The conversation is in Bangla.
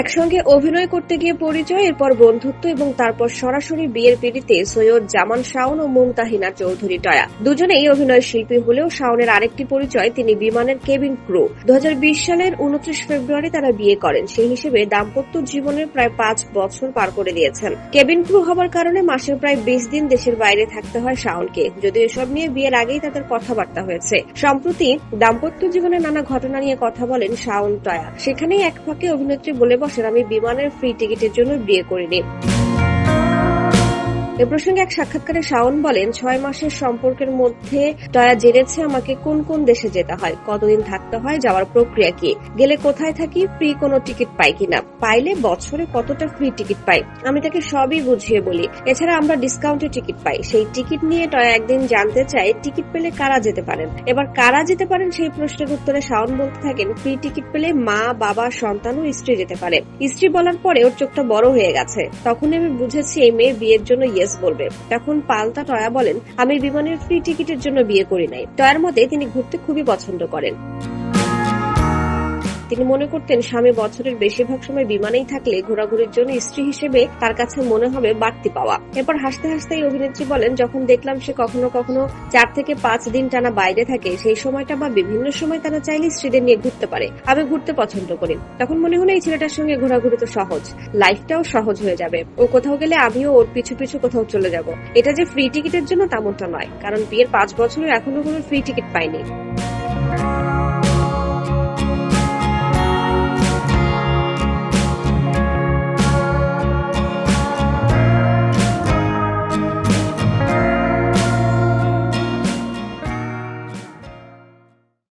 একসঙ্গে অভিনয় করতে গিয়ে পরিচয়, এরপর বন্ধুত্ব এবং তারপর সরাসরি বিয়ের পিড়িতে সৈয়দ জামান শাওন ও মুমতাহিনা চৌধুরী টয়া। দুজনেই অভিনয় শিল্পী হলেও শাওনের আরেকটি পরিচয়, তিনি বিমানের কেবিন ক্রু। দু হাজার বিশ সালের উনত্রিশ ফেব্রুয়ারি তারা বিয়ে করেন। সেই হিসেবে দাম্পত্য জীবনের প্রায় পাঁচ বছর পার করে দিয়েছেন। কেবিন ক্রু হবার কারণে মাসের প্রায় বিশ দিন দেশের বাইরে থাকতে হয় শাওনকে। যদিও এসব নিয়ে বিয়ের আগেই তাদের কথাবার্তা হয়েছে। সম্প্রতি দাম্পত্য জীবনে নানা ঘটনা নিয়ে কথা বলেন শাওন টয়া। সেখানেই এক ফাঁকে অভিনেত্রী বলে বসেন আমি বিমানের ফ্রি টিকিটের জন্য বিয়ে করিনি। এ প্রসঙ্গে এক সাক্ষাৎকারে শাওন বলেন, ছয় মাসের সম্পর্কের মধ্যে টয়া জেনেছে আমাকে কোন কোন দেশে যেতে হয়, কতদিন থাকতে হয়, যাওয়ার প্রক্রিয়া কি, গেলে কোথায় থাকি ফ্রি কোনো টিকিট পাই কিনা, পাইলে বছরে কতটা ফ্রি টিকিট পাই, আমি তাকে সবই বুঝিয়ে বলি। এছাড়া আমরা ডিসকাউন্টে টিকিট পাই, সেই টিকিট নিয়ে টয়া একদিন জানতে চায় টিকিট পেলে কারা যেতে পারেন? এবার কারা যেতে পারেন সেই প্রশ্নের উত্তরে শাওন বলতে থাকেন ফ্রি টিকিট পেলে মা, বাবা, সন্তান ও স্ত্রী যেতে পারে। স্ত্রী বলার পরে ওর চোখটা বড় হয়ে গেছে। তখন আমি বুঝেছি এই মেয়ে বিয়ের জন্য ইয়েস বলবে। তখন পাল্টা টয়া বলেন, আমি বিমানের ফ্রি টিকিটের জন্য বিয়ে করি নাই। টয়ার মতে তিনি ঘুরতে খুবই পছন্দ করেন। তিনি মনে করতেন স্বামী বছরের বেশিরভাগ সময় বিমানেই থাকলে ঘোরাঘুরির জন্য স্ত্রী হিসেবে তার কাছে মনে হবে বাড়তি পাওয়া। এরপর হাসতে হাসতে অভিনেত্রী বলেন, যখন দেখলাম সে কখনো কখনো চার থেকে পাঁচ দিন টানা বাইরে থাকে, সেই সময়টা বা বিভিন্ন সময় তারা চাইলে স্ত্রীদের নিয়ে ঘুরতে পারে। আমি ঘুরতে পছন্দ করি। তখন মনে হলো এই ছেলেটার সঙ্গে ঘোরাঘুরি তো সহজ। লাইফটাও সহজ হয়ে যাবে। ও কোথাও গেলে আমিও ওর পিছু পিছু কোথাও চলে যাব। এটা যে ফ্রি টিকিটের জন্য তেমনটা নয়, কারণ বিয়ের পাঁচ বছরে এখনও কোনো ফ্রি টিকিট পাইনি।